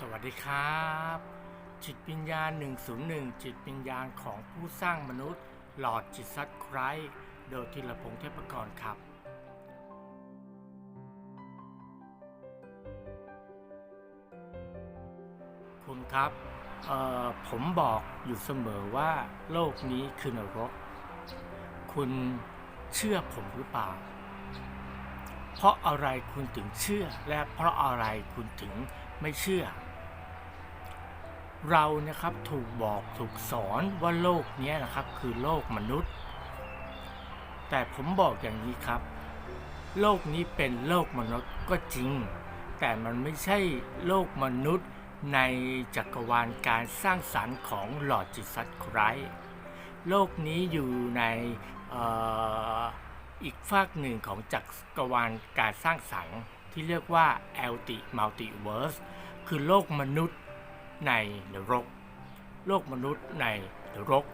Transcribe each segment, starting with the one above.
สวัสดีครับ จิตวิญญาณ 101 จิตวิญญาณของผู้สร้างมนุษย์ หลอดจิตซัดไครส์โดยทิลพงษ์เทพกรครับ คุณครับผมบอกอยู่เสมอว่าโลกนี้คือนรก คุณเชื่อผมหรือเปล่า เพราะอะไรคุณถึงเชื่อและเพราะอะไรคุณถึงไม่เชื่อ เรานะครับถูกบอกถูกสอนว่าโลกนี้นะครับคือโลกมนุษย์ แต่ผมบอกอย่างนี้ครับ โลกนี้เป็นโลกมนุษย์ก็จริง แต่มันไม่ใช่โลกมนุษย์ในจักรวาลการสร้างสรรค์ของหลอดจิตสัตว์ไครส์โลกนี้อยู่ในอออีกฝากหนึ่งของจักรวาลการสร้างสรรค์ที่เรียกว่า LT Multiverse คือโลกมนุษย์ ในนรก โลกมนุษย์ในนรก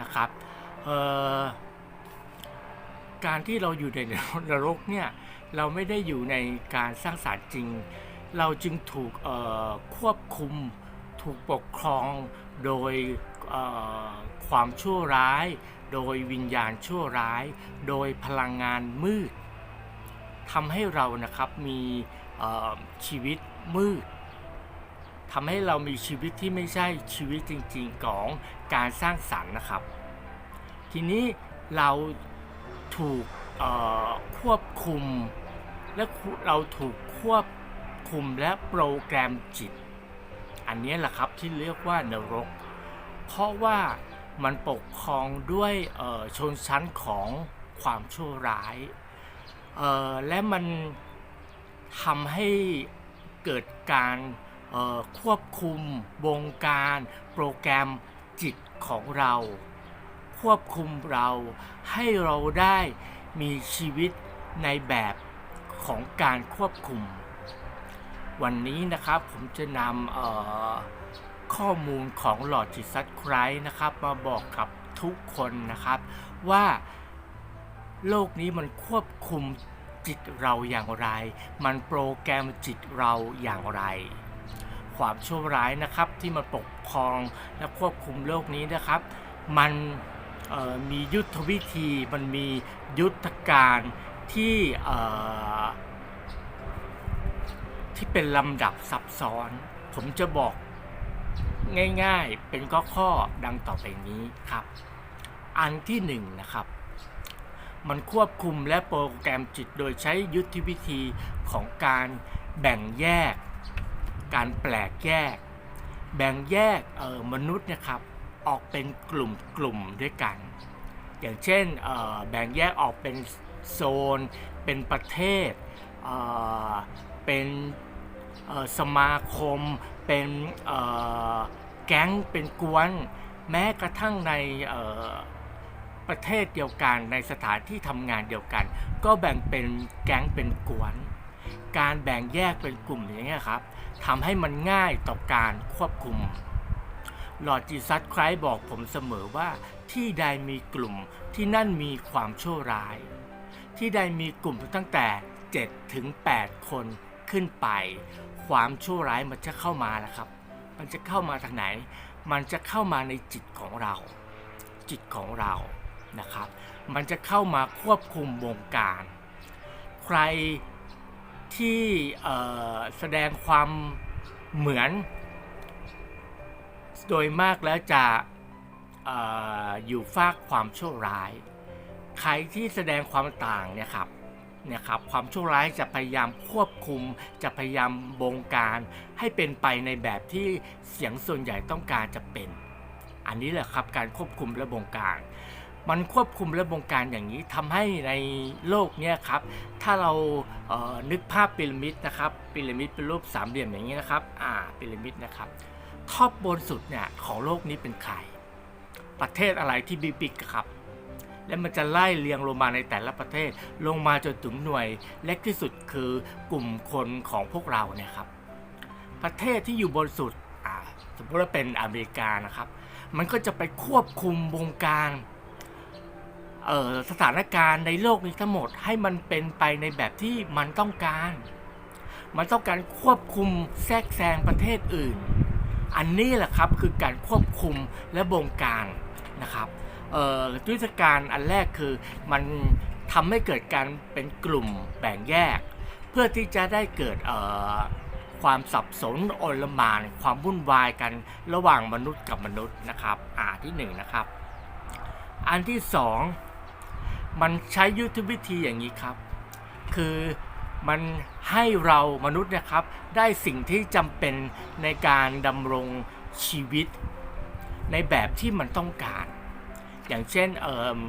นะครับการที่เราอยู่ในนรกเนี่ยเราไม่ได้อยู่ในการสร้างสารรค์จริง เราจึงถูกควบคุมถูกปกครองโดยความชั่วร้าย โดยวิญญาณชั่วร้าย โดยพลังงานมืดทำให้เรานะครับมีชีวิตมืด ทำให้เรามีชีวิตที่ไม่ใช่ชีวิตจริง ๆ ของการสร้างสรรค์นะครับ ทีนี้เราถูกควบคุม และเราถูกควบคุมและโปรแกรมจิต อันนี้แหละครับที่เรียกว่านรก เพราะว่ามันปกครองด้วยชนชั้นของความชั่วร้าย และมันทำให้เกิดการ ควบคุมวงการโปรแกรมจิตของเรา ควบคุมเราให้เราได้มีชีวิตในแบบของการควบคุม วันนี้นะครับผมจะนำข้อมูลของหลอดจิตซัดไครส์นะครับ มาบอกกับทุกคนนะครับว่าโลกนี้มันควบคุมจิตเราอย่างไร มันโปรแกรมจิตเราอย่างไร ความชั่วร้ายนะครับ ที่มันปกครองและควบคุมโลกนี้นะครับ มันมียุทธวิธีมันมียุทธการที่ที่เป็นลำดับซับซ้อน ผมจะบอกง่ายๆเป็นข้อข้อๆดังต่อไปนี้ครับ อันที่หนึ่งนะครับ มันควบคุมและโปรแกรมจิตโดยใช้ยุทธวิธีของการแบ่งแยก การแปลกแยก แบ่งแยกเออมนุษย์นะครับออกเป็นกลุ่มกลุ่มๆด้วยกัน อย่างเช่นเอ่อแบ่งแยกออกเป็นโซน เป็นประเทศเอ่อเป็นเอ่อสมาคม เป็นเอ่อแก๊งเป็นกวน แม้กระทั่งในเอ่อประเทศเดียวกันในสถานที่ทำงานเดียวกัน ก็แบ่งเป็นแก๊งเป็นกวน การแบ่งแยกเป็นกลุ่มอย่างเงี้ยครับทำให้มันง่ายต่อการควบคุม หลอดจีซัสไครบอกผมเสมอว่าที่ใดมีกลุ่มที่นั่นมีความชั่วร้าย ที่ใดมีกลุ่มตั้งแต่ 7 ถึง 8 คนขึ้นไป ความชั่วร้ายมันจะเข้ามาแล้วครับ มันจะเข้ามาทางไหน มันจะเข้ามาในจิตของเรา จิตของเรานะครับ มันจะเข้ามาควบคุมวงการ ใคร ที่แสดงความเหมือน โดยมากแล้วจะอออยู่ฝากความชั่วร้าย ใครที่แสดงความต่างเนี่ยครับเนี่ยครับความชั่วร้ายจะพยายามควบคุม จะพยายามบงการให้เป็นไปในแบบที่เสียงส่วนใหญ่ต้องการจะเป็น อันนี้แหละครับการควบคุมและบงการ มันควบคุมและบงการอย่างนี้ทำให้ในโลกเนี่ยครับ ถ้าเราเนึกภาพพีระมิดนะครับพีระมิดเป็นรูปสามเหลี่ยมอย่างนี้นะครับ อ่าพีระมิดนะครับท็อปบนสุดเนี่ยของโลกนี้เป็นใคร ประเทศอะไรที่บิ๊กบิ๊กครับ และมันจะไล่เรียงลงมาในแต่ละประเทศลงมาจนถึงหน่วยเล็กที่สุดคือกลุ่มคนของพวกเราเนี่ยครับ ประเทศที่อยู่บนสุดสมมติว่าเป็นอเมริกานะครับ มันก็จะไปควบคุมวงการ สถานการณ์ในโลกนี้ทั้งหมดให้มันเป็นไปในแบบที่มันต้องการ มันต้องการควบคุมแทรกแซงประเทศอื่น อันนี้แหละครับคือการควบคุมและบงการนะครับยุทธการอันแรกคือมันทำให้เกิดการเป็นกลุ่มแบ่งแยก เพื่อที่จะได้เกิดความสับสนโอลมาน ความวุ่นวายกันระหว่างมนุษย์กับมนุษย์นะครับอ่าที่หนึ่งนะครับ อันที่สอง มันใช้ยุทธวิธีอย่างนี้ครับ คือมันให้เรามนุษย์นะครับ ได้สิ่งที่จำเป็นในการดำรงชีวิต ในแบบที่มันต้องการ อย่างเช่นเออ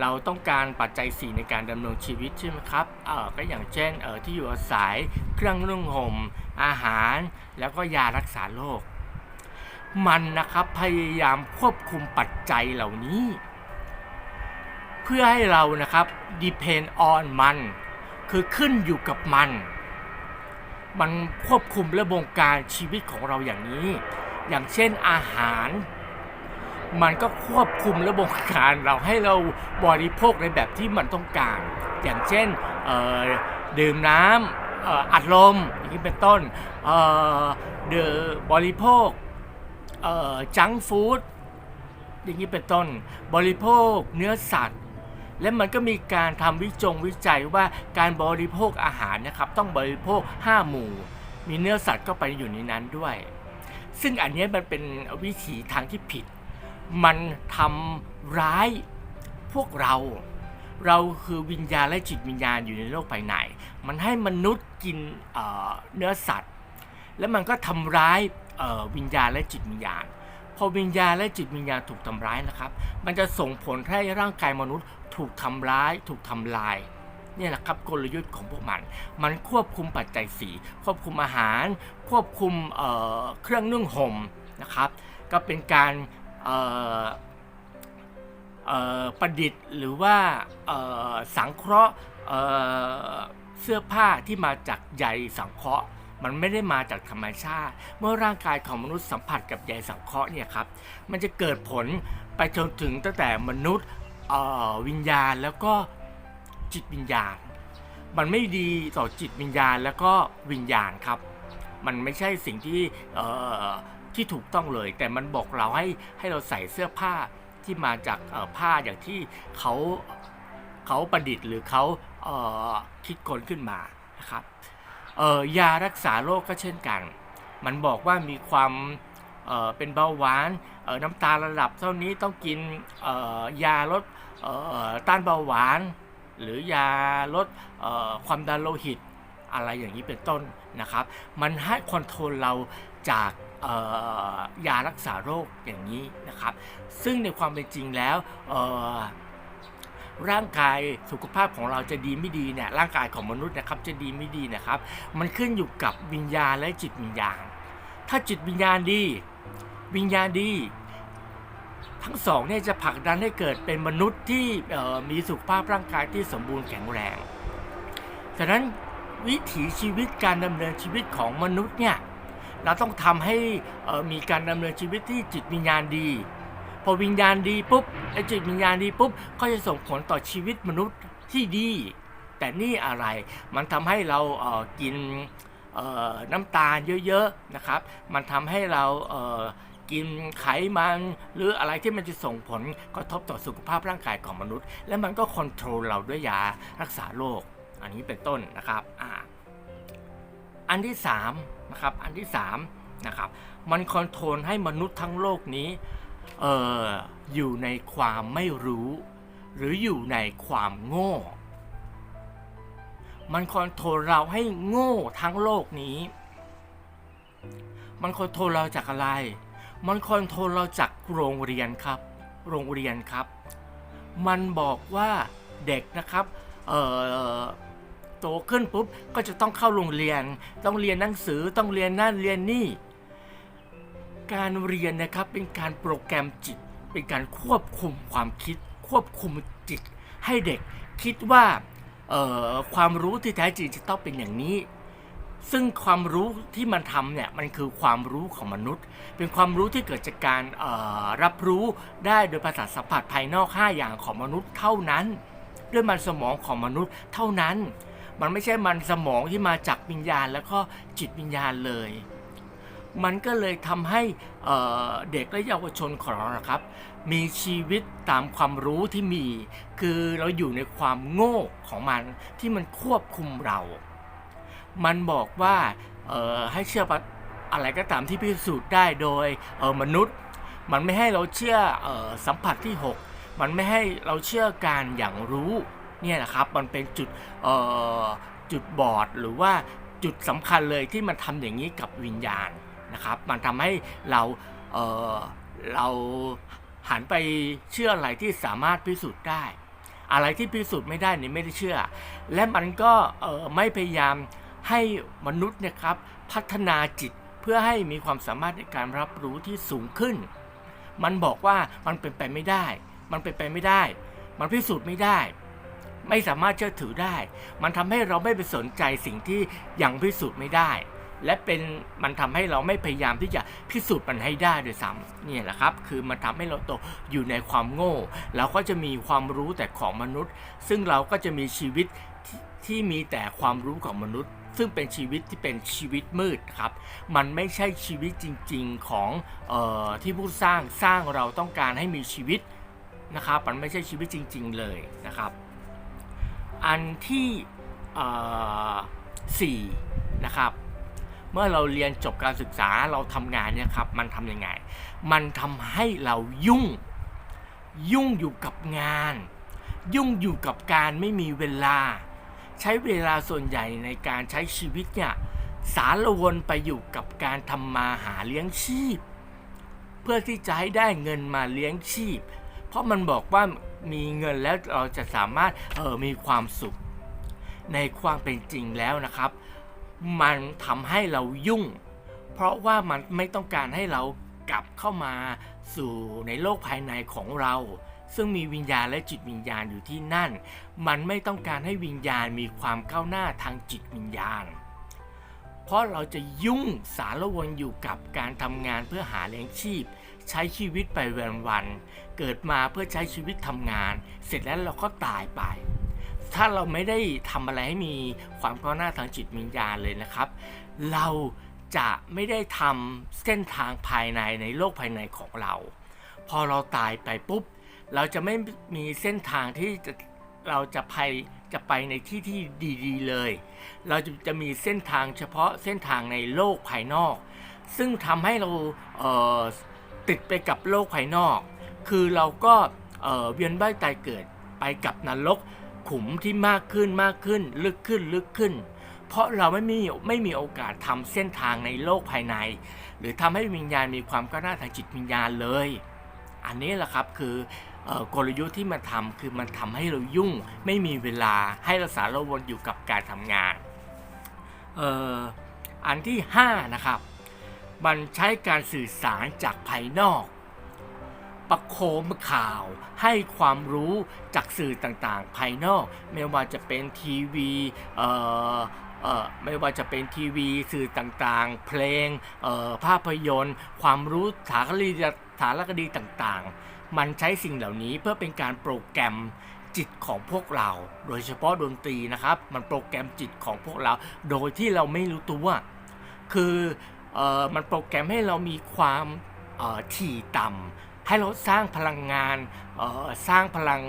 เราต้องการปัจจัยสี่ในการดำรงชีวิตใช่ไหมครับเออก็อย่างเช่นเออที่อยู่อาศัยเครื่องนุ่งห่มอาหาร แล้วก็ยารักษาโรคมันนะครับพยายามควบคุมปัจจัยเหล่านี้ เพื่อให้เรานะครับ depend on มัน คือขึ้นอยู่กับมัน มันควบคุมและบงการชีวิตของเราอย่างนี้ อย่างเช่นอาหาร มันก็ควบคุมและบงการเราให้เราบริโภคในแบบที่มันต้องการ อย่างเช่นดื่มน้ำอ,อ,อัดลมอย่างนี้เป็นต้นเอ่อเดบริโภคจังฟู้ดอย่างนี้เป็นต้น บริโภคเนื้อสัตว์ และมันก็มีการทำวิจงวิจัยว่าการบริโภคอาหารนะครับต้องบริโภค 5 หมู่ มีเนื้อสัตว์ก็ไปอยู่ในนั้นด้วย ซึ่งอันนี้มันเป็นวิถีทางที่ผิด มันทำร้ายพวกเรา เราคือวิญญาณและจิตวิญญาณอยู่ในโลกภายในมันให้มนุษย์กินเเนื้อสัตว์ แล้วมันก็ทำร้ายวิญญาณและจิตวิญญาณพอวิญญาณและจิตวิญญาณถูกทำร้ายนะครับ มันจะส่งผลให้ร่างกายมนุษย์ ถูกทำร้าย ถูกทำลายนี่แหละครับกลยุทธ์ของพวกมัน มันควบคุมปัจจัยสีควบคุมอาหาร ควบคุมเเครื่องนุ่งห่มนะครับ ก็เป็นการประดิษฐ์หรือว่าสังเคราะห์เสื้อผ้าที่มาจากใยสังเคราะห์ มันไม่ได้มาจากธรรมชาติ เมื่อร่างกายของมนุษย์สัมผัสกับใยสังเคราะห์เนี่ยครับ มันจะเกิดผลไปจนถึงตั้งแต่มนุษย์ วิญญาณแล้วก็จิตวิญญาณ มันไม่ดีต่อจิตวิญญาณแล้วก็วิญญาณครับ มันไม่ใช่สิ่งที่ที่ถูกต้องเลย แต่มันบอกเราให้ให้เราใส่เสื้อผ้าที่มาจากผ้าอย่างที่เขาเขาประดิษฐ์หรือเขาเคิดค้นขึ้นมานะครับยารักษาโรคก็เช่นกัน มันบอกว่ามีความ เป็นเบาหวานน้ำตาลระดับเท่านี้ต้องกินยาลดต้านเบาหวาน หรือยาลดความดันโลหิต อะไรอย่างนี้เป็นต้นนะครับ มันให้คอนโทรลเราจากยารักษาโรคอย่างนี้นะครับ ซึ่งในความเป็นจริงแล้วร่างกายสุขภาพของเราจะดีไม่ดีเนี่ยร่างกายของมนุษย์นะครับจะดีไม่ดีนะครับ มันขึ้นอยู่กับวิญญาณและจิตวิญญาณ ถ้าจิตวิญญาณดี วิญญาณดี ทั้งสองเนี่ยจะผลักดันให้เกิดเป็นมนุษย์ที่มีสุขภาพร่างกายที่สมบูรณ์แข็งแรงฉะนั้นวิถีชีวิตการดำเนินชีวิตของมนุษย์เนี่ยเราต้องทำให้มีการดำเนินชีวิตที่จิตวิญญาณดี พอวิญญาณดีปุ๊บไอ้จิตวิญญาณดีปุ๊บก็จะส่งผลต่อชีวิตมนุษย์ที่ดี แต่นี่อะไรมันทำให้เราเกินน้ำตาลเยอะๆนะครับ มันทำให้เรา กินไขมัน หรืออะไรที่มันจะส่งผลกระทบต่อสุขภาพร่างกายของมนุษย์ และมันก็คอนโทรลเราด้วยยารักษาโรคอันนี้เป็นต้นนะครับอ่าอันที่3นะครับอันที่3นะครับมันคอนโทรลให้มนุษย์ทั้งโลกนี้เอ่ออยู่ในความไม่รู้ หรืออยู่ในความโง่ มันคอนโทรลเราให้โง่ทั้งโลกนี้ มันคอนโทรลเราจากอะไร มันคอนโทรลเราจากโรงเรียนครับ โรงเรียนครับ มันบอกว่าเด็กนะครับเอ่อโตขึ้นปุ๊บก็จะต้องเข้าโรงเรียน ต้องเรียนหนังสือต้องเรียนนั่นเรียนนี่ การเรียนนะครับเป็นการโปรแกรมจิต เป็นการควบคุมความคิด ควบคุมจิต ให้เด็กคิดว่าความรู้ที่แท้จริงจะต้องเป็นอย่างนี้ ซึ่งความรู้ที่มันทำเนี่ยมันคือความรู้ของมนุษย์ เป็นความรู้ที่เกิดจากการรับรู้ได้โดยประสาทสัมผัสภายนอก 5 อย่างของมนุษย์เท่านั้น ด้วยมันสมองของมนุษย์เท่านั้น มันไม่ใช่มันสมองที่มาจากวิญญาณแล้วก็จิตวิญญาณเลย มันก็เลยทำให้เเด็กและเยาวชนของเราครับ มีชีวิตตามความรู้ที่มี คือเราอยู่ในความโง่ของมันที่มันควบคุมเรา มันบอกว่าเออให้เชื่ออะไรก็ตามที่พิสูจน์ได้โดยเออมนุษย์ มันไม่ให้เราเชื่อเออสัมผัสที่ 6 มันไม่ให้เราเชื่อการอย่างรู้เนี่ยนะครับมันเป็นจุดเออจุดบอดหรือว่าจุดสำคัญเลยที่มันทำอย่างนี้กับวิญญาณนะครับ มันทำให้เราเออเราหันไปเชื่ออะไรที่สามารถพิสูจน์ได้ อะไรที่พิสูจน์ไม่ได้นี่ไม่ได้เชื่อ และมันก็ไม่พยายาม ให้มนุษย์เนะครับพัฒนาจิตเพื่อให้มีความสามารถในการรับรู้ที่สูงขึ้น มันบอกว่ามันเป็นไปไม่ได้ มันเป็นไปไม่ได้ มันพิสูจน์ไม่ได้ ไม่สามารถเชื่อถือได้ มันทำให้เราไม่ไปสนใจสิ่งที่ยังพิสูจน์ไม่ได้ และเป็นมันทำให้เราไม่พยายามที่จะพิสูจน์มันให้ได้ด้วยซ้ำเนี่ยแหละครับ คือมันทำให้เราโตอยู่ในความโง่ เราก็จะมีความรู้แต่ของมนุษย์ ซึ่งเราก็จะมีชีวิตทที่มีแต่ความรู้ของมนุษย์ ซึ่งเป็นชีวิตที่เป็นชีวิตมืดครับ มันไม่ใช่ชีวิตจริง ๆของออที่ผู้สร้างสร้างเราต้องการให้มีชีวิตนะครับ มันไม่ใช่ชีวิตจริง ๆเลยนะครับ อันที่สี่นะครับ เมื่อเราเรียนจบการศึกษาเราทำงานเนี่ยครับ มันทำยังไง มันทำให้เรายุ่ง ยุ่งอยู่กับงาน ยุ่งอยู่กับการไม่มีเวลา ใช้เวลาส่วนใหญ่ในการใช้ชีวิตเนี่ยสารวนไปอยู่กับการทำมาหาเลี้ยงชีพ เพื่อที่จะให้ได้เงินมาเลี้ยงชีพ เพราะมันบอกว่ามีเงินแล้วเราจะสามารถเออมีความสุข ในความเป็นจริงแล้วนะครับ มันทำให้เรายุ่ง เพราะว่ามันไม่ต้องการให้เรากลับเข้ามาสู่ในโลกภายในของเรา ซึ่งมีวิญญาณและจิตวิญญาณอยู่ที่นั่น มันไม่ต้องการให้วิญญาณมีความก้าวหน้าทางจิตวิญญาณ เพราะเราจะยุ่งสารวนอยู่กับการทำงานเพื่อหาเลี้ยงชีพ ใช้ชีวิตไปวันๆเกิดมาเพื่อใช้ชีวิตทำงาน เสร็จแล้วเราก็ตายไปถ้าเราไม่ได้ทำอะไรให้มีความก้าวหน้าทางจิตวิญญาณเลยนะครับ เราจะไม่ได้ทำเส้นทางภายในในโลกภายในของเรา พอเราตายไปปุ๊บ เราจะไม่มีเส้นทางที่จะเราจะไปจะไปในที่ที่ดีๆเลย เราจะจะมีเส้นทางเฉพาะเส้นทางในโลกภายนอก ซึ่งทำให้เราเติดไปกับโลกภายนอก คือเราก็เเวียนว่ายตายเกิดไปกับนรกขุมที่มากขึ้นมากขึ้น ลึกขึ้นลึกขึ้น เพราะเราไม่มีไม่มีโอกาสทำเส้นทางในโลกภายใน หรือทำให้วิญญาณมีความก้าวหน้าทางจิตวิญญาณเลย อันนี้แหละครับคือ กลยุทธ์ที่มันทำคือมันทำให้เรายุ่ง ไม่มีเวลาให้เราสารวนอยู่กับการทำงานเอ่ออันที่ 5 นะครับ มันใช้การสื่อสารจากภายนอก ประโคมข่าวให้ความรู้จากสื่อต่างๆ ภายนอก ไม่ว่าจะเป็นทีวีไม่ว่าจะเป็นทีวีสื่อต่างๆ เพลงภาพยนตร์ ความรู้สารคดีสารคดีต่างๆ มันใช้สิ่งเหล่านี้เพื่อเป็นการโปรแกรมจิตของพวกเรา โดยเฉพาะดนตรีนะครับ มันโปรแกรมจิตของพวกเรา โดยที่เราไม่รู้ตัวคือออมันโปรแกรมให้เรามีความถี่ต่ำให้เราสร้างพลังงานสร้างพลัง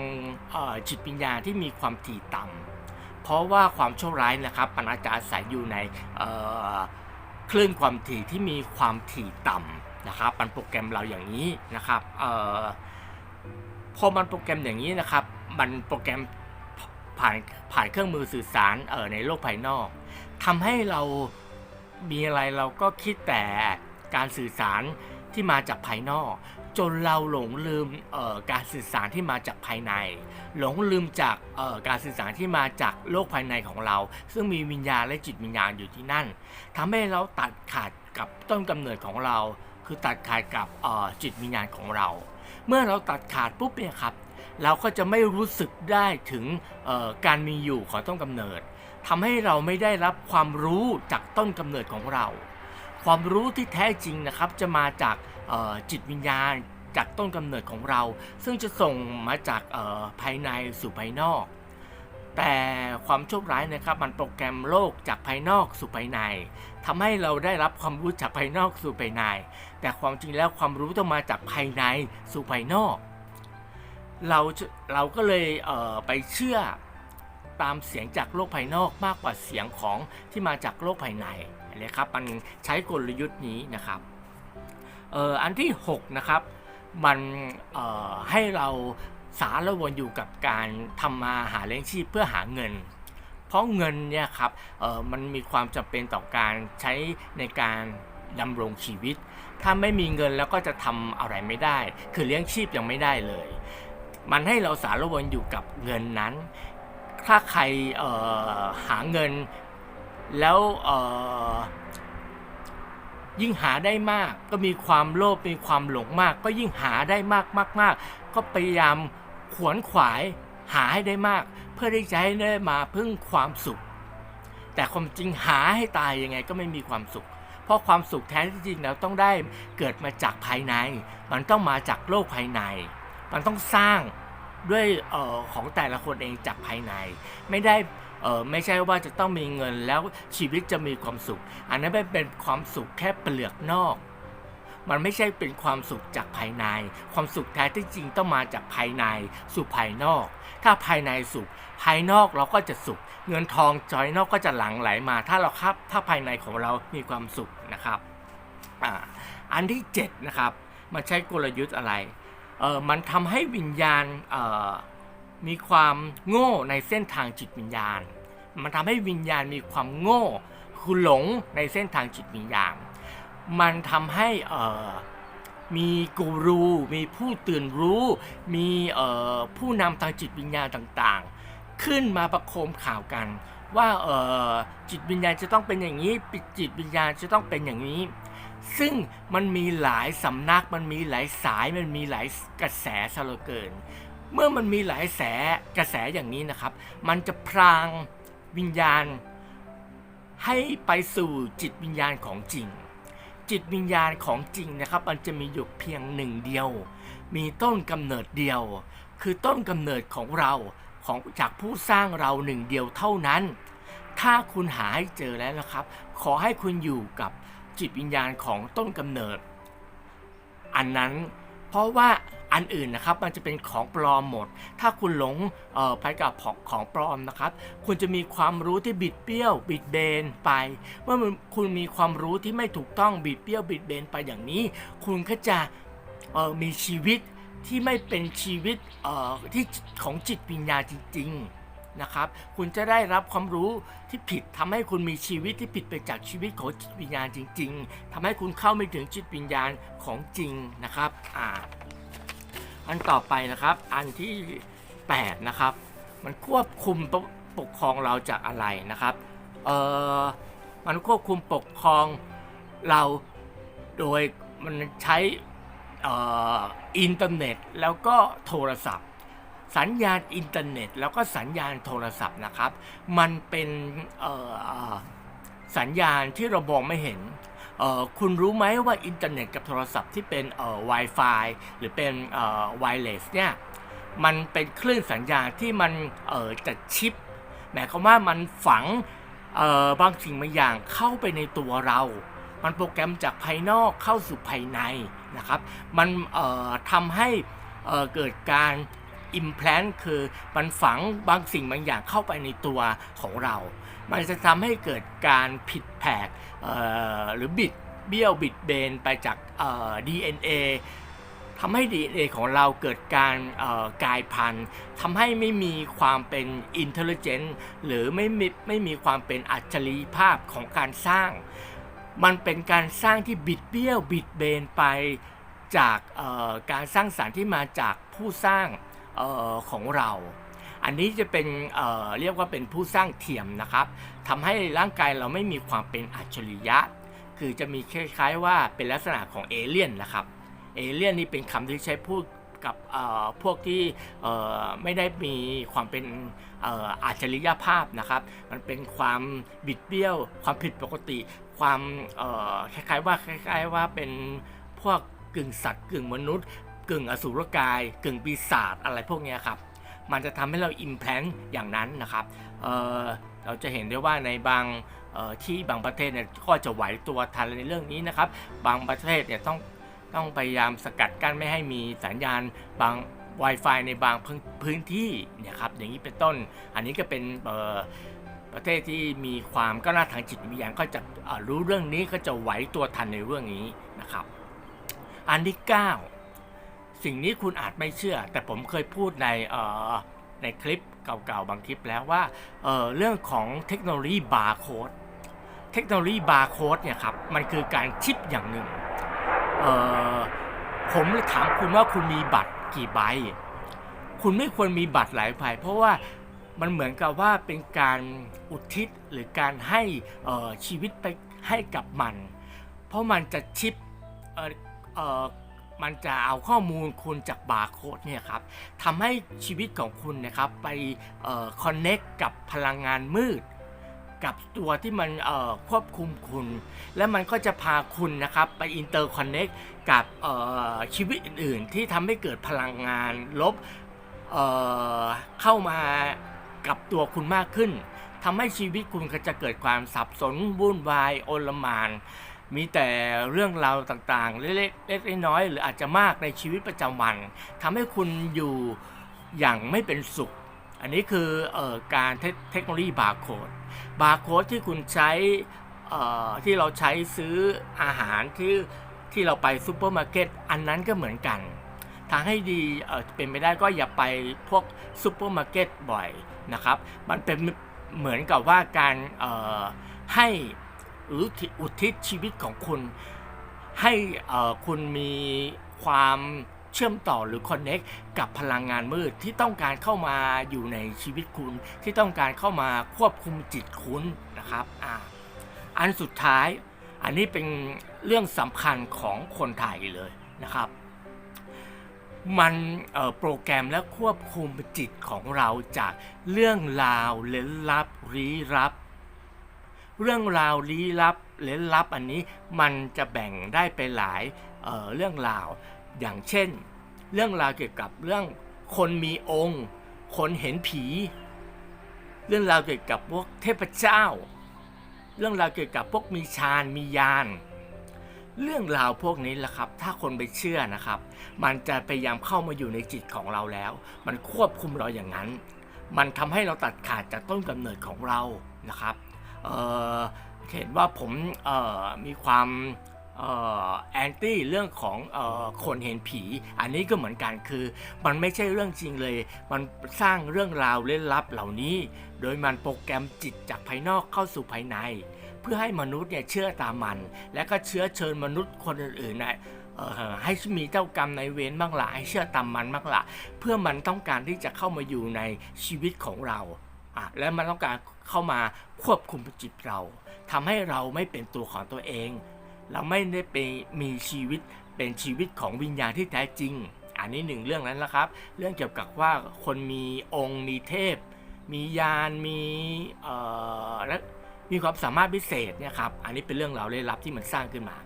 จิตวิญญาที่มีความถี่ต่ำเพราะว่าความชั่วร้ายนะครับมันอาจะอาศัยอยู่ใน คลื่นความถี่ที่มีความถี่ต่ำนะครับมันโปรแกรมเราอย่างนี้นะครับเอ่อพอมันโปรแกรมอย่างนี้นะครับ มันโปรแกรมผ่านผ่านเครื่องมือสื่อสารเอ่อในโลกภายนอกทำให้เรามีอะไรเราก็คิดแต่การสื่อสารที่มาจากภายนอก จนเราหลงลืมการสื่อสารที่มาจากภายใน หลงลืมจากการสื่อสารที่มาจากโลกภายในของเรา ซึ่งมีวิญญาณและจิตวิญญาณอยู่ที่นั่นทำให้เราตัดขาดกับต้นกำเนิดของเรา คือตัดขาดกับจิตวิญญาณของเรา เมื่อเราตัดขาดปุ๊บเนี่ยครับ เราก็จะไม่รู้สึกได้ถึงการมีอยู่ของต้นกำเนิดทำให้เราไม่ได้รับความรู้จากต้นกำเนิดของเรา ความรู้ที่แท้จริงนะครับจะมาจาก จิตวิญญาณจากต้นกำเนิดของเรา ซึ่งจะส่งมาจากภายในสู่ภายนอก แต่ความโชคร้ายนะครับมันโปรแกรมโลกจากภายนอกสู่ภายในทำให้เราได้รับความรู้จากภายนอกสู่ภายใน แต่ความจริงแล้วความรู้ต้องมาจากภายในสู่ภายนอก เราเราก็เลยเไปเชื่อตามเสียงจากโลกภายนอกมากกว่าเสียงของที่มาจากโลกภายในนะครับมันใช้กลยุทธ์นี้นะครับ อ่ออันที่ 6 นะครับ มันเอ่อให้เราสารวนอยู่กับการทำมาหาเลี้ยงชีพเพื่อหาเงิน เพราะเงินเนี่ยครับเอ่อมันมีความจำเป็นต่อการใช้ในการดำรงชีวิต ถ้าไม่มีเงินแล้วก็จะทำอะไรไม่ได้ คือเลี้ยงชีพยังไม่ได้เลย มันให้เราสารวนอยู่กับเงินนั้น ถ้าใครเอ่อหาเงินแล้วเอ่อ ยิ่งหาได้มาก ก็มีความโลภมีความหลงมาก ก็ยิ่งหาได้มากมากมากก็พยายามขวนขวายหาให้ได้มาก เพื่อที่จะให้ได้มาพึ่งความสุข แต่ความจริงหาให้ตายยังไงก็ไม่มีความสุข เพราะความสุขแท้ที่จริงแล้วต้องได้เกิดมาจากภายใน มันต้องมาจากโลกภายใน มันต้องสร้างด้วยออของแต่ละคนเองจากภายใน ไม่ได้ เออไม่ใช่ว่าจะต้องมีเงินแล้วชีวิตจะมีความสุข อันนั้นเป็นเป็นความสุขแค่เปลือกนอก มันไม่ใช่เป็นความสุขจากภายใน ความสุขแท้ที่จริงต้องมาจากภายในสู่ภายนอก ถ้าภายในสุข ภายนอกเราก็จะสุข เงินทองจอยนอกก็จะหลั่งไหลมา ถ้าเราครับถ้าภายในของเรามีความสุขนะครับออันที่7นะครับมันใช้กลยุทธ์อะไรเออมันทำให้วิญญาณเออ มีความโง่ในเส้นทางจิตวิญญาณ มันทำให้วิญญาณมีความโง่คือหลงในเส้นทางจิตวิญญาณ มันทำให้เออมีกูรู มีผู้ตื่นรู้ มีเออผู้นำทางจิตวิญญาณต่างๆ ขึ้นมาประโคมข่าวกัน ว่าเออจิตวิญญาณจะต้องเป็นอย่างนี้ปิดจิตวิญญาณจะต้องเป็นอย่างนี้ ซึ่งมันมีหลายสำนักมันมีหลายสายมันมีหลายกระแสซะเหลือเกิน เมื่อมันมีหลายแสกระแสอย่างนี้นะครับ มันจะพรางวิญญาณ ให้ไปสู่จิตวิญญาณของจริง จิตวิญญาณของจริงนะครับ มันจะมีอยู่เพียงหนึ่งเดียว มีต้นกำเนิดเดียว คือต้นกำเนิดของเราของจากผู้สร้างเราหนึ่งเดียวเท่านั้น ถ้าคุณหาให้เจอแล้วนะครับ ขอให้คุณอยู่กับจิตวิญญาณของต้นกำเนิด อันนั้นเพราะว่า อันอื่นนะครับมันจะเป็นของปลอมหมด ถ้าคุณหลงไปกับของของปลอมนะครับ คุณจะมีความรู้ที่บิดเบี้ยว บิดเบนไป เมื่อคุณมีความรู้ที่ไม่ถูกต้องบิดเบี้ยวบิดเบนไปอย่างนี้ คุณก็จะมีชีวิตที่ไม่เป็นชีวิตที่ของจิตวิญญาณจริงๆนะครับคุณจะได้รับความรู้ที่ผิดทำให้คุณมีชีวิตที่ผิดไปจากชีวิตของจิตวิญญาณจริง ๆทำให้คุณเข้าไม่ถึงจิตวิญญาณของจริงนะครับอ่า อันต่อไปนะครับ อันที่ 8 นะครับ มันควบคุมปกครองเราจากอะไรนะครับ เออมันควบคุมปกครองเราโดยมันใช้อินเทอร์เน็ตแล้วก็โทรศัพท์ สัญญาณอินเทอร์เน็ต แล้วก็สัญญาณโทรศัพท์นะครับ มันเป็นสัญญาณที่เรามองไม่เห็น คุณรู้ไหมว่าอินเทอร์เน็ตกับโทรศัพท์ที่เป็นเอ่อ Wi-Fi หรือเป็นเอ่อ wireless เนี่ยมันเป็นคลื่นสัญญาณที่มันเอ่อจะชิปหมายความว่ามันฝังเอ่อบางสิ่งบางอย่างเข้าไปในตัวเรา มันโปรแกรมจากภายนอกเข้าสู่ภายในนะครับ มันเอ่อทำให้เอ่อเกิดการ implant คือมันฝังบางสิ่งบางอย่างเข้าไปในตัวของเรา มันจะทำให้เกิดการผิดแผกหรือบิดเบี้ยวบิดเบนไปจากเอ่อ DNA ทำให้ DNA ของเราเกิดการกลายพันธุ์ทำให้ไม่มีความเป็น intelligent หรือไม่มีไม่มีความเป็นอัจฉริภาพของการสร้าง มันเป็นการสร้างที่บิดเบี้ยวบิดเบนไปจากการสร้างสารรค์ที่มาจากผู้สร้างออของเรา อันนี้จะเป็นเเรียกว่าเป็นผู้สร้างเทียมนะครับทำให้ร่างกายเราไม่มีความเป็นอัจฉริยะ คือจะมีคล้ายๆว่าเป็นลักษณะของเอเลี่ยนนะครับเอเลี่ยนนี่เป็นคำที่ใช้พูดกับพวกที่ไม่ได้มีความเป็นอัจฉริยภาพนะครับ มันเป็นความบิดเบี้ยว ความผิดปกติ ความคล้ายๆว่าคล้ายๆว่าเป็นพวกกึ่งสัตว์กึ่งมนุษย์ กึ่งอสุรกาย กึ่งปีศาจอะไรพวกนี้ครับ มันจะทำให้เราอิมแพลนอย่างนั้นนะครับเเราจะเห็นได้ว่าในบางที่บางประเทศเนี่ยก็จะไหวตัวทันในเรื่องนี้นะครับ บางประเทศเนี่ยต้องต้องพยายามสกัดกั้นไม่ให้มีสัญญาณบาง Wi-Fi ในบางพื้นที่เนี่ยครับอย่างนี้เป็นต้น อันนี้ก็เป็นประเทศที่มีความก้าวหน้าทางจิตวิญญาณก็จะรู้เรื่องนี้ก็จะไหวตัวทันในเรื่องนี้นะครับ อันที่ 9 สิ่งนี้คุณอาจไม่เชื่อ แต่ผมเคยพูดในในคลิปเก่าๆ บางคลิปแล้วว่าเเรื่องของเทคโนโลยีบาร์โค้ดเทคโนโลยีบาร์โค้ดเนี่ยครับมันคือการชิปอย่างหนึ่งผมเลยถามคุณว่าคุณมีบัตรกี่ใบ คุณไม่ควรมีบัตรหลายใบเพราะว่ามันเหมือนกับว่าเป็นการอุทิศหรือการให้ชีวิตไปให้กับมัน เพราะมันจะชิปเมันจะเอาข้อมูลคุณจากบาร์โค้ดเนี่ยครับทำให้ชีวิตของคุณนะครับไปคอนเน็กกับพลังงานมืด กับตัวที่มันควบคุมคุณ และมันก็จะพาคุณนะครับไปอินเตอร์คอนเน็กกับชีวิตอื่นๆ ที่ทำให้เกิดพลังงานลบเเข้ามากับตัวคุณมากขึ้นทำให้ชีวิตคุณก็จะเกิดความสับสนวุ่นวายโอลมาน มีแต่เรื่องราวต่างๆ เล็กๆเล็กๆน้อยๆหรืออาจจะมากในชีวิตประจำวัน ทำให้คุณอยู่อย่างไม่เป็นสุข อันนี้คือออการเทคโนโลยีบาร์โค้ด บาร์โค้ดที่คุณใช้ที่เราใช้ซื้ออาหารที่ที่เราไปซูเปอร์มาร์เก็ตอันนั้นก็เหมือนกัน ทางให้ดีเป็นไปได้ก็อย่าไปพวกซูเปอร์มาร์เก็ตบ่อยนะครับ มันเป็นเหมือนกับว่าการให้ หรืออุทิศชีวิตของคุณ ให้คุณมีความเชื่อมต่อหรือคอนเน็กกับพลังงานมืดที่ต้องการเข้ามาอยู่ในชีวิตคุณ ที่ต้องการเข้ามาควบคุมจิตคุณนะครับอ่าอันสุดท้ายอันนี้เป็นเรื่องสำคัญของคนไทยเลยนะครับ มันโปรแกรมและควบคุมจิตของเราจากเรื่องราวเล้นลับลี้ลับ เรื่องราวลี้ลับเล้นลับอันนี้มันจะแบ่งได้ไปหลายเเรื่องราว อย่างเช่น เรื่องราวเกี่ยวกับเรื่องคนมีองค์ คนเห็นผี เรื่องราวเกี่ยวกับพวกเทพเจ้า เรื่องราวเกี่ยวกับพวกมีฌานมียานเรื่องราวพวกนี้แหละครับ ถ้าคนไปเชื่อนะครับ มันจะพยายามเข้ามาอยู่ในจิตของเราแล้ว มันควบคุมเราอย่างนั้น มันทำให้เราตัดขาดจากต้นกำเนิดของเรานะครับ เเห็นว่าผมมีความแอนตี้เรื่องของออคนเห็นผี อันนี้ก็เหมือนกันคือ มันไม่ใช่เรื่องจริงเลย มันสร้างเรื่องราวเล่นลับเหล่านี้ โดยมันโปรแกรมจิตจากภายนอกเข้าสู่ภายใน เพื่อให้มนุษย์เนี่ยเชื่อตามมัน และก็เชื้อเชิญมนุษย์คนอื่นๆนะให้มีเจ้ากรรมในเวรบ้างละให้เชื่อตามมันบ้างละเพื่อมันต้องการที่จะเข้ามาอยู่ในชีวิตของเรา อะและมันต้องการเข้ามาควบคุมจิตเราทำให้เราไม่เป็นตัวของตัวเอง เราไม่ได้ไปมีชีวิตเป็นชีวิตของวิญญาณที่แท้จริง อันนี้หนึ่งเรื่องนั้นนะครับ เรื่องเกี่ยวกับว่าคนมีองค์มีเทพ มียานมีเอ่อและมีความสามารถพิเศษเนี่ยครับ อันนี้เป็นเรื่องราวลี้ลับที่มันสร้างขึ้นมา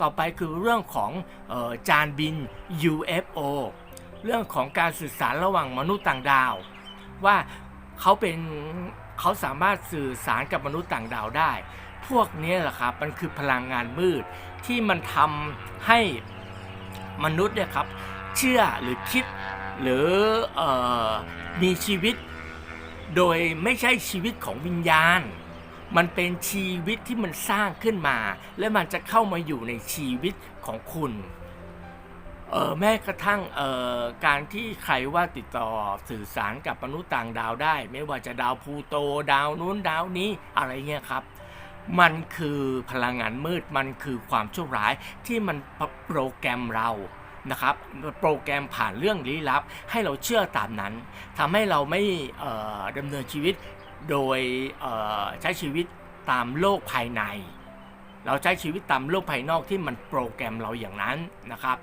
ต่อไปคือเรื่องของออจานบิน UFO เรื่องของการสื่อสารระหว่างมนุษย์ต่างดาว ว่า เขาเป็นเขาสามารถสื่อสารกับมนุษย์ต่างดาวได้ พวกนี้แหละครับมันคือพลังงานมืดที่มันทำให้มนุษย์เนี่ยครับเชื่อหรือคิดหรือออมีชีวิต โดยไม่ใช่ชีวิตของวิญญาณ มันเป็นชีวิตที่มันสร้างขึ้นมา และมันจะเข้ามาอยู่ในชีวิตของคุณ เออแม้กระทั่งเอ่อการที่ใครว่าติดต่อสื่อสารกับมนุษย์ต่างดาวได้ ไม่ว่าจะดาวพูโตดาวนู้นดาวนี้อะไรเงี้ยครับ มันคือพลังงานมืดมันคือความชั่วร้ายที่มันโปรแกรมเรานะครับ โปรแกรมผ่านเรื่องลี้ลับ ให้เราเชื่อตามนั้นทำให้เราไม่ดำเนินชีวิตโดยใช้ชีวิตตามโลกภายใน เราใช้ชีวิตตามโลกภายนอกที่มันโปรแกรมเราอย่างนั้นนะครับ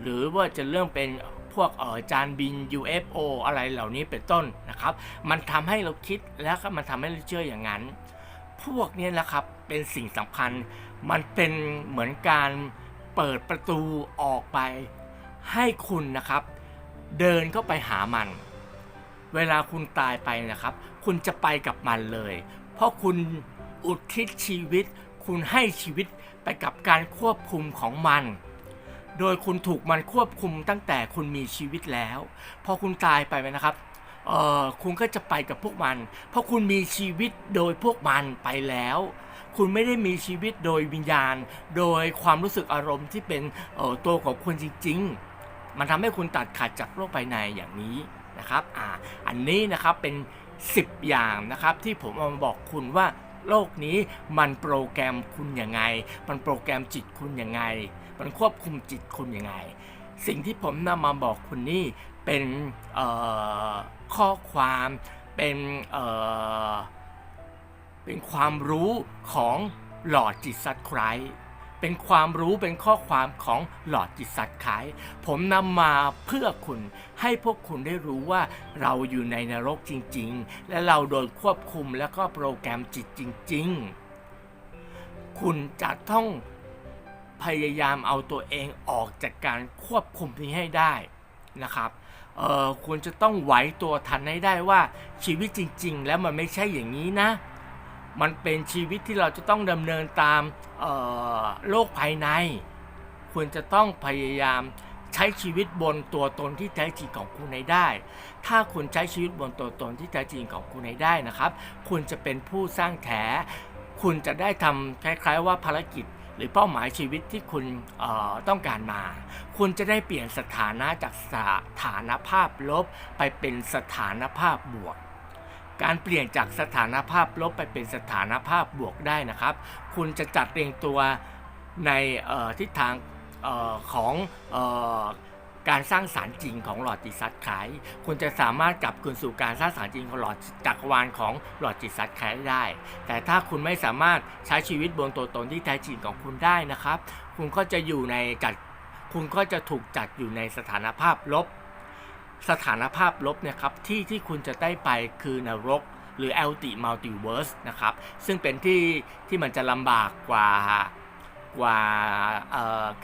หรือว่าจะเรื่องเป็นพวกเอ่อจานบิน UFO อะไรเหล่านี้เป็นต้นนะครับ มันทำให้เราคิดแล้วก็มันทำให้เราเชื่ออย่างนั้น พวกนี้แหละครับเป็นสิ่งสำคัญ มันเป็นเหมือนการเปิดประตูออกไป ให้คุณนะครับ เดินเข้าไปหามัน เวลาคุณตายไปนะครับ คุณจะไปกับมันเลย เพราะคุณอุทิศชีวิต คุณให้ชีวิตไปกับการควบคุมของมัน โดยคุณถูกมันควบคุมตั้งแต่คุณมีชีวิตแล้ว พอคุณตายไปนะครับเออคุณก็จะไปกับพวกมัน เพราะคุณมีชีวิตโดยพวกมันไปแล้ว คุณไม่ได้มีชีวิตโดยวิญญาณ โดยความรู้สึกอารมณ์ที่เป็นเออตัวของคุณจริง ๆ มันทำให้คุณตัดขาดจากโลกภายในอย่างนี้นะครับ อ่า อันนี้นะครับเป็น 10 อย่างนะครับที่ผมเอามาบอกคุณว่า โลกนี้มันโปรแกรมคุณยังไง มันโปรแกรมจิตคุณยังไง มันควบคุมจิตคุณยังไง สิ่งที่ผมนำมาบอกคุณนี่เป็นข้อความเป็นเเป็นความรู้ของหลอดจิตสัตว์ไคร์ เป็นความรู้เป็นข้อความของหลอดจิตสัตว์ไครส์ผมนำมาเพื่อคุณให้พวกคุณได้รู้ว่าเราอยู่ในนรกจริงๆ และเราโดนควบคุมแล้วก็โปรแกรมจิตจริง ๆ คุณจะต้องพยายามเอาตัวเองออกจากการควบคุมนี้ให้ได้นะครับเออคุณจะต้องไหวตัวทันให้ได้ว่าชีวิตจริง ๆ แล้วมันไม่ใช่อย่างนี้นะ มันเป็นชีวิตที่เราจะต้องดำเนินตามโลกภายในคุณจะต้องพยายามใช้ชีวิตบนตัวตนที่แท้จริงของคุณให้ได้ ถ้าคุณใช้ชีวิตบนตัวตนที่แท้จริงของคุณให้ได้นะครับ คุณจะเป็นผู้สร้างแถ คุณจะได้ทำคล้ายๆว่าภารกิจหรือเป้าหมายชีวิตที่คุณต้องการมา คุณจะได้เปลี่ยนสถานะจากสถานภาพลบไปเป็นสถานภาพบวก การเปลี่ยนจากสถานภาพลบไปเป็นสถานภาพบวกได้นะครับ คุณจะจัดเรียงตัวในทิศทางออของออการสร้างสารรค์จริงของหลอดจิตสัตว์ขาย คุณจะสามารถกลับคืนสู่การสร้างสารรค์จริงของหลอดจักรวาลของหลอดจิตสัตว์ขายได้ แต่ถ้าคุณไม่สามารถใช้ชีวิตบนตัวตนที่แท้จริงของคุณได้นะครับ คุณก็จะอยู่ในจัดคุณก็จะถูกจัดอยู่ในสถานภาพลบ สถานภาพลบเนี่ยครับที่ที่คุณจะได้ไปคือนรกหรือ l t Multiverse นะครับ ซึ่งเป็นที่ที่มันจะลำบากกว่ากว่า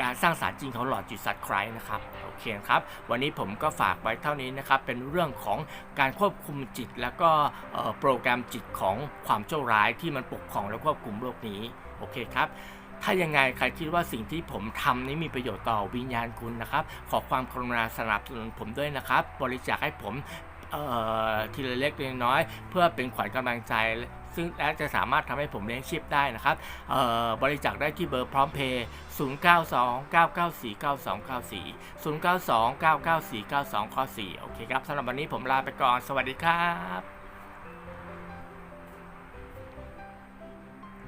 การสร้างสารรค์จริงของหลอดจิตสัตว์ไครนะครับโอเคครับ วันนี้ผมก็ฝากไว้เท่านี้นะครับ เป็นเรื่องของการควบคุมจิต แล้วก็โปรแกรมจิตของความชั่วร้ายที่มันปกครองและควบคุมโลกนี้ โอเคครับ ถ้ายังไงใครคิดว่าสิ่งที่ผมทำนี้มีประโยชน์ต่อวิญญาณคุณนะครับ ขอความกรุณาสนับสนุนผมด้วยนะครับ บริจาคให้ผมทีละเล็กทีละน้อย เพื่อเป็นขวัญกำลังใจซึ่งและจะสามารถทำให้ผมเลี้ยงชีพได้นะครับบริจาคได้ที่เบอร์พร้อมเพย์092 994 9294 092 994 9294 โอเคครับสำหรับวันนี้ผมลาไปก่อน สวัสดีครับ